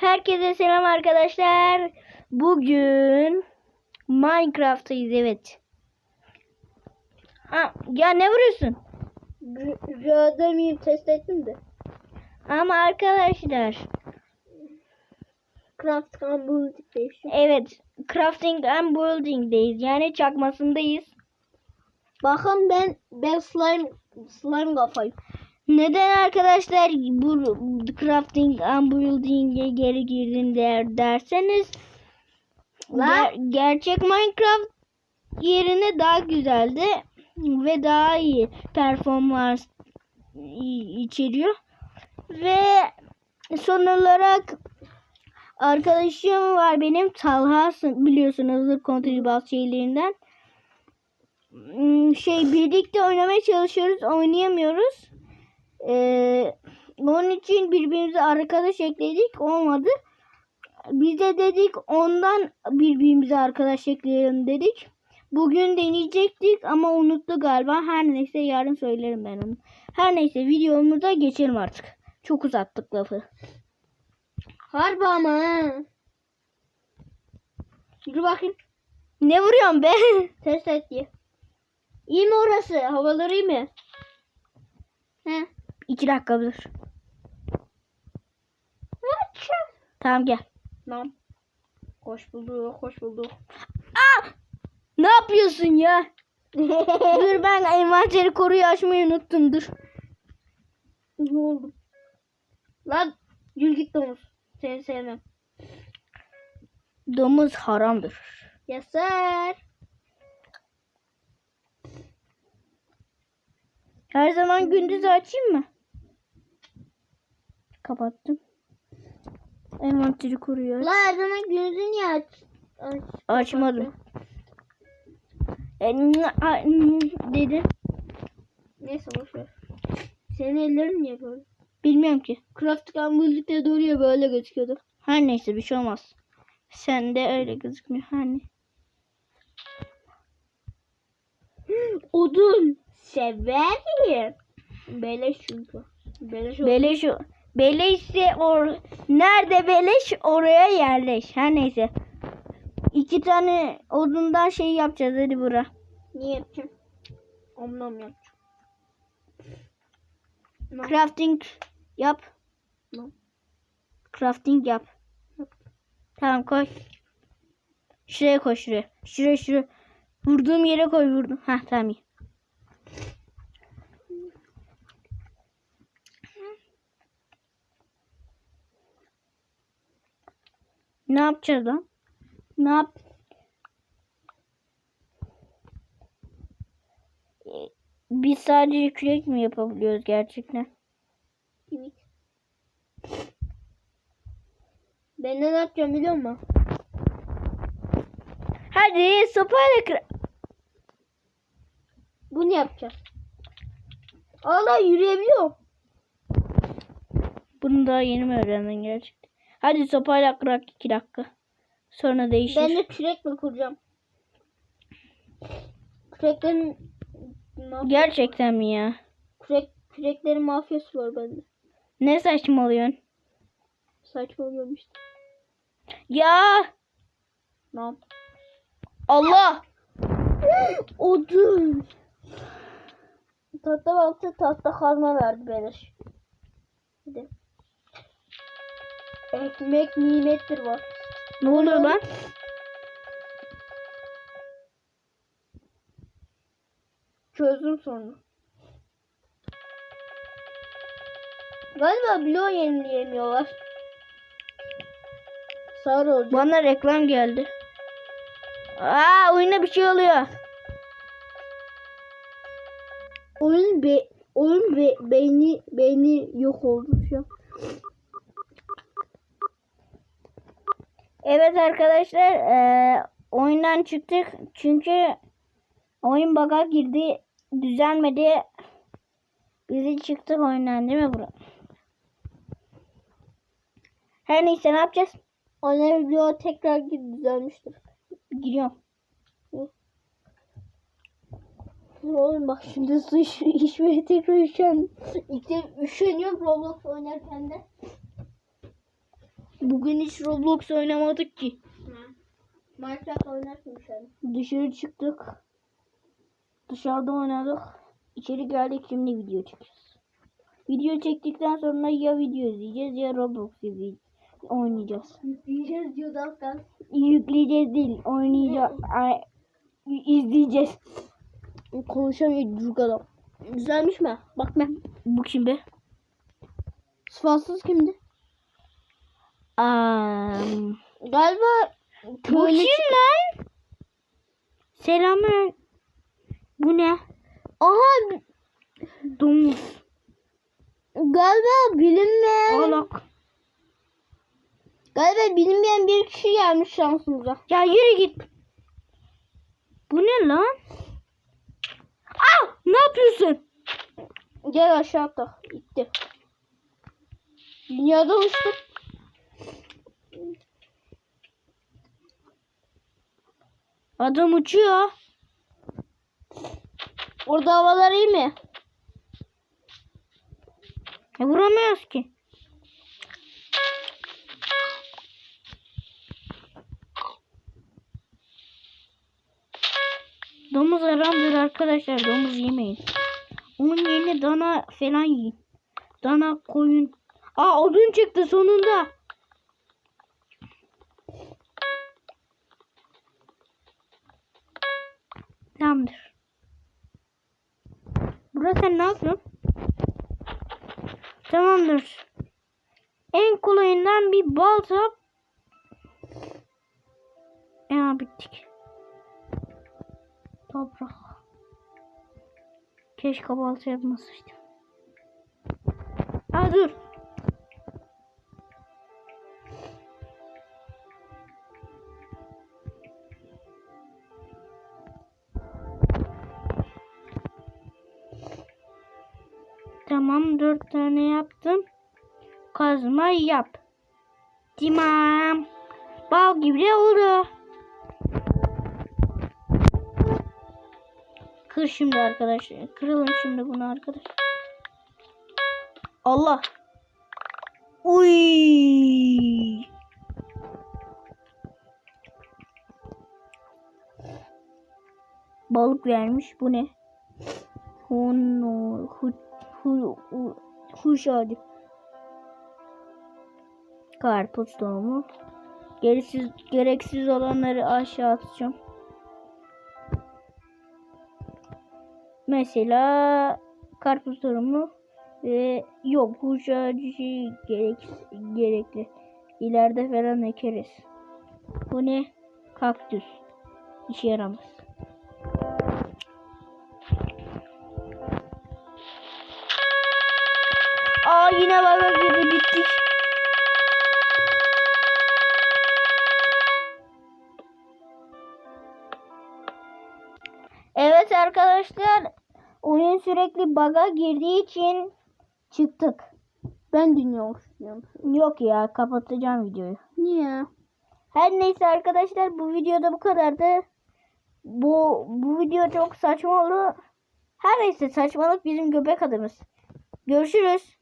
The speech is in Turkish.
Herkese selam arkadaşlar. Bugün Minecraft'tayız evet. Ha, ya ne vuruyorsun? Rüyada mıyım test ettim de. Ama arkadaşlar Craft bulduk değişiyor. evet Crafting and Building'deyiz. Yani çakmasındayız. Bakın ben ben slime slime kafayım. Neden arkadaşlar bu Crafting and Building'e geri girdin der, derseniz ger- gerçek Minecraft yerine daha güzeldi ve daha iyi performans içeriyor. Ve son olarak arkadaşım var benim Talha biliyorsunuzdur kontribas şeylerinden. Hmm, Şey birlikte oynamaya çalışıyoruz, oynayamıyoruz. Ee, onun için birbirimize arkadaş ekledik, olmadı. Biz de dedik ondan birbirimize arkadaş ekleyelim dedik. Bugün deneyecektik ama unuttu galiba. Her neyse yarın söylerim ben onu. Her neyse videomuza geçelim artık. Çok uzattık lafı. Harbi ama. Yürü bakayım. Ne vuruyorsun be? Test et diye. İyi mi orası? Havaları iyi mi? He. İki dakika dur. Tamam gel. Tamam. Hoş bulduk, hoş bulduk. Ne yapıyorsun ya? dur ben envanteri koruyu açmayı unuttum dur. ne oldu? Lan yürü git domuz. Seni sevmem. Domuz haramdır. Yeser. Her zaman gündüz açayım mı? Kapattım. Envanteri koruyor. La her zaman gözünü niye aç? aç Açmadım. Dedi. Neyse boş ver. Senin ellerin niye böyle? Bilmiyorum ki. Craft Gun birlikte duruyor böyle gözüküyordu. Her neyse bir şey olmaz. Sende öyle gözükmüyor. Hani. Odun. Severim. Beleş çünkü. Beleş odun. Beleş Beleşse or nerede beleş oraya yerleş. Her neyse. İki tane odundan şey yapacağız hadi bura. Niye yapacağım? Omnom yapacağım. No. Crafting yap. No. Crafting yap. Yap. Tamam koy. Şuraya koy şuraya. Şuraya şuraya. Vurduğum yere koy vurdum. Heh tamam iyi. Ne yapacağız lan? Ne yap? Biz sadece kürek mi yapabiliyoruz gerçekten? Evet. Ben ne yapacağım biliyor musun? Hadi sopayla kır. Bunu yapacağım. Allah yürüyebiliyorum. Bunu daha yeni mi öğrendin gerçekten? Hadi sopayla kırak iki dakika. Sonra değişir. Ben de kürekle kuracağım. Küreklerin ma- Gerçekten mi ya? kürek küreklerin mafyası var bende. Ne saçmalıyorsun? Saçmalıyorum işte. Ya Ne yap? Allah! Odun. Tahta balta tahta kazma verdi beleş. Hadi. Ekmek nimettir var. Ne oluyor lan? Çözdüm sonra. Galiba bloğu yenileyemiyorlar. Sarı olacak. Bana reklam geldi. Aa oyuna bir şey oluyor. Oyun be oyun be beyni beyni yok oldu şu an. Evet arkadaşlar eee, oyundan çıktık çünkü oyun bug'a girdi düzelmedi. Bizi çıktık oyundan değil mi bro? Her neyse ne yapacağız? Anne video tekrar düzelmiştir. Giriyorum. Oğlum bak şimdi su iş, içmeye tekrar üşen. İlk de üşeniyorum Roblox oynarken de. Bugün hiç Roblox oynamadık ki. Minecraft oynarsın sen. Dışarı çıktık. Dışarıda oynadık. İçeri geldik şimdi video çekiyoruz. Video çektikten sonra ya video izleyeceğiz ya Roblox izleyeceğiz. Oynayacağız. Diyeceğiz diyor Dalkan. Yükleyeceğiz değil, oynayacağız. Ay, izleyeceğiz. Konuşamıyor çocuk adam. Güzelmiş mi? Bak ben. Bu kim be? Sıfatsız kimdi? Um, Galiba bu köyüne kim lan? Selamlar. Bu ne? Aha Domuz. galiba bilinmeyen Alak. galiba bilinmeyen bir kişi gelmiş şansımıza. Ya yürü git. Bu ne lan? Ah! Ne yapıyorsun? Gel aşağı atla. Gitti. Dünyada uçtuk. Adam uçuyor. Orada havalar iyi mi? E, vuramıyoruz ki. Domuz haramdır arkadaşlar. Domuz yemeyin. Onun yerine dana falan yiyin. Dana, koyun. Aa odun çıktı sonunda. Tamamdır. Burası sen ne yapıyorsun? Tamamdır. En kolayından bir balta. Ya bittik. Toprak. Keşke balta yapmasaydım. Aa dur. Tamam dört tane yaptım. Kazma yap. Tamam. Bal gibi oldu. Kır şimdi arkadaşlar. Kıralım şimdi bunu arkadaş. Allah. Uy. Balık vermiş. Bu ne? Hu, huş ağacı. Karpuz tohumu. Gerisiz, gereksiz olanları aşağı atacağım. Mesela karpuz tohumu ve yok huş ağacı şey gerek, gerekli. İleride falan ekeriz. Bu ne? Kaktüs. İşe yaramaz. Yine baba gibi bittik. Evet arkadaşlar oyun sürekli bug'a girdiği için çıktık. Ben oluşturuyorum. Yok ya kapatacağım videoyu. Niye? Her neyse arkadaşlar bu videoda bu kadardı. Bu bu video çok saçma oldu. Her neyse saçmalık bizim göbek adımız. Görüşürüz.